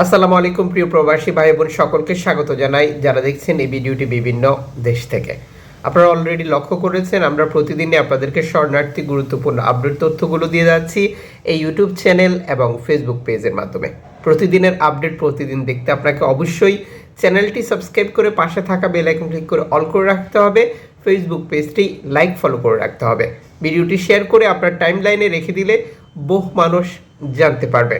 আসসালামু আলাইকুম, প্রিয় প্রবাসী ভাই বোন সকলকে স্বাগত জানাই। যারা দেখছেন এই ভিডিওটি বিভিন্ন দেশ থেকে। আপনারা অলরেডি লক্ষ্য করেছেন, আমরা প্রতিদিনই আপনাদেরকে শরণার্থী গুরুত্বপূর্ণ আপডেট তথ্যগুলো দিয়ে যাচ্ছি এই ইউটিউব চ্যানেল এবং ফেসবুক পেজের মাধ্যমে। প্রতিদিনের আপডেট প্রতিদিন দেখতে আপনাকে অবশ্যই চ্যানেলটি সাবস্ক্রাইব করে পাশে থাকা বেল আইকন ক্লিক করে অল করে রাখতে হবে। ফেসবুক পেজটি লাইক ফলো করে রাখতে হবে। ভিডিওটি শেয়ার করে আপনার টাইম লাইনে রেখে দিলে বহু মানুষ জানতে পারবে।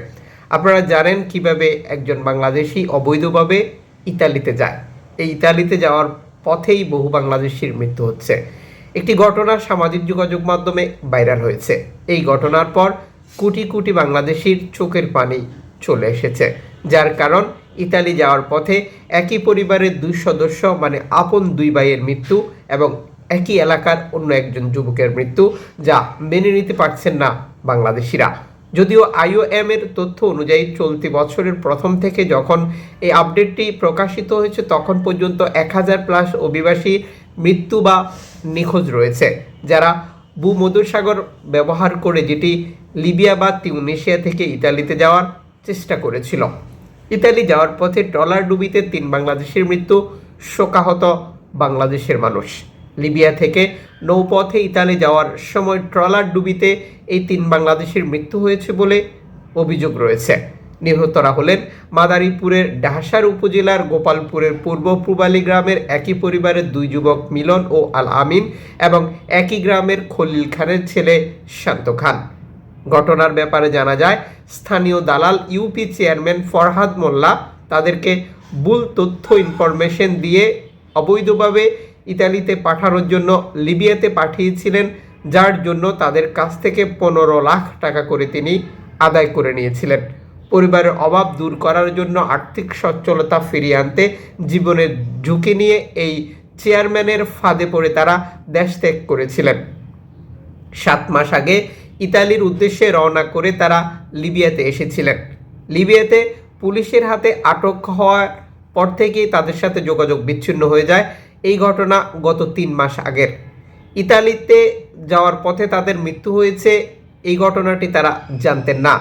আপনারা জানেন কীভাবে একজন বাংলাদেশি অবৈধভাবে ইতালিতে যায়। এই ইতালিতে যাওয়ার পথেই বহু বাংলাদেশির মৃত্যু হচ্ছে। একটি ঘটনা সামাজিক যোগাযোগ মাধ্যমে ভাইরাল হয়েছে। এই ঘটনার পর কোটি কোটি বাংলাদেশির চোখের পানি চলে এসেছে। যার কারণ ইতালি যাওয়ার পথে একই পরিবারের দুই সদস্য মানে আপন দুই ভাইয়ের মৃত্যু এবং একই এলাকার অন্য একজন যুবকের মৃত্যু, যা মেনে নিতে পারছেন না বাংলাদেশিরা। যদিও আইওএম এর তথ্য অনুযায়ী চলতি বছরের প্রথম থেকে যখন এই আপডেটটি প্রকাশিত হয়েছে, তখন পর্যন্ত এক হাজার প্লাস অভিবাসী মৃত্যু বা নিখোঁজ রয়েছে। যারা ভূমধ্যসাগর ব্যবহার করে যেটি লিবিয়া বা তিউনেশিয়া থেকে ইতালিতে যাওয়ার চেষ্টা করেছিল। ইতালি যাওয়ার পথে ট্রলার ডুবিতে তিন বাংলাদেশের মৃত্যু, শোকাহত বাংলাদেশের মানুষ। লিবিয়া থেকে নৌপথে ইতালি যাওয়ার সময় ট্রলার ডুবিতে এই তিন বাংলাদেশের মৃত্যু হয়েছে বলে অভিযোগ রয়েছে। নিহতরা হলেন মাদারীপুরের ডাহাসার উপজেলার গোপালপুরের পূর্ব পূবালী গ্রামের একই পরিবারের দুই যুবক মিলন ও আল আমিন এবং একই গ্রামের খলিল খানের ছেলে শান্ত খান। ঘটনার ব্যাপারে জানা যায়, স্থানীয় দালাল ইউপি চেয়ারম্যান ফরহাদ মোল্লা তাদেরকে ভুল তথ্য ইনফরমেশন দিয়ে অবৈধভাবে ইতালিতে পাঠানোর জন্য লিবিয়াতে পাঠিয়েছিলেন, যার জন্য তাদের কাছ থেকে পনেরো লাখ টাকা করে তিনি আদায় করে নিয়েছিলেন। পরিবারের অভাব দূর করার জন্য আর্থিক সচ্ছলতা ফিরিয়ে আনতে জীবনের ঝুঁকি নিয়ে এই চেয়ারম্যানের ফাঁদে পড়ে তারা দেশ ত্যাগ করেছিলেন। সাত মাস আগে ইতালির উদ্দেশ্যে রওনা করে তারা লিবিয়াতে এসেছিলেন। লিবিয়াতে পুলিশের হাতে আটক হওয়ার পর থেকেই তাদের সাথে যোগাযোগ বিচ্ছিন্ন হয়ে যায়। এই ঘটনা গত তিন মাস আগের। ইতালিতে যাওয়ার পথে তাদের মৃত্যু হয়েছে। এই ঘটনাটি তারা জানতেন না।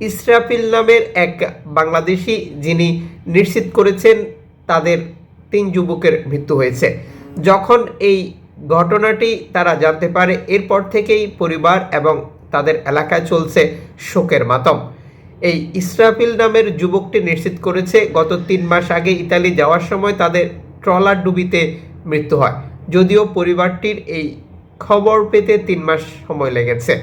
ইসরাফিল নামের এক বাংলাদেশি যিনি নিশ্চিত করেছেন তাদের তিন যুবকের মৃত্যু হয়েছে। যখন এই ঘটনাটি তারা জানতে পারে, এরপর থেকেই পরিবার এবং তাদের এলাকায় চলছে শোকের মাতম। এই ইসরাফিল নামের যুবকটি নিশ্চিত করেছে, গত তিন মাস আগে ইতালি যাওয়ার সময় তাদের ট্রলার ডুবিতে মৃত্যু হয়। যদিও পরিবারটির এই খবর পেতে তিন মাস সময় লেগেছে।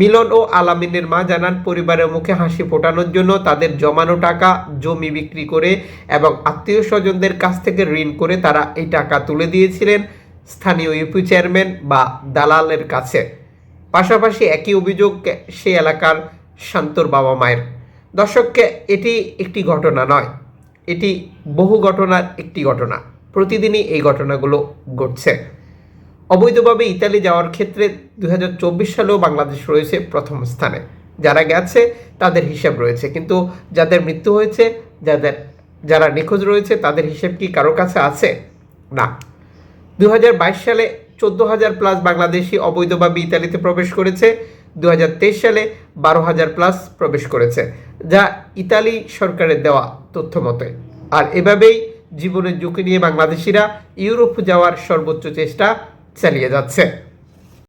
মিলন ও আলামিনের মা জানান, পরিবারের মুখে হাসি ফোটানোর জন্য তাদের জমানো টাকা, জমি বিক্রি করে এবং আত্মীয় স্বজনদের কাছ থেকে ঋণ করে তারা এই টাকা তুলে দিয়েছিলেন স্থানীয় ইউপি চেয়ারম্যান বা দালালের কাছে। পাশাপাশি একই অভিযোগ সে এলাকার শান্তর বাবা মায়ের। দর্শককে এটি একটি ঘটনা নয়, এটি বহু ঘটনার একটি ঘটনা। প্রতিদিনই এই ঘটনাগুলো ঘটছে। অবৈধভাবে ইতালি যাওয়ার ক্ষেত্রে দু হাজার চব্বিশ সালেও বাংলাদেশ রয়েছে প্রথম স্থানে। যারা গেছে, তাদের হিসাব রয়েছে। কিন্তু যাদের মৃত্যু হয়েছে, যাদের, যারা নিখোঁজ রয়েছে, তাদের হিসেব কি কারও কাছে আছে? না। দুই হাজার বাইশ সালে চোদ্দ হাজার প্লাস বাংলাদেশি অবৈধভাবে ইতালিতে প্রবেশ করেছে। দুই হাজার তেইশ সালে বারো হাজার প্লাস প্রবেশ করেছে, যা ইতালি সরকারের দেওয়া তথ্য মতে। আর এভাবেই জীবনের ঝুঁকি নিয়ে বাংলাদেশিরা ইউরোপ যাওয়ার সর্বোচ্চ চেষ্টা চালিয়ে যাচ্ছে।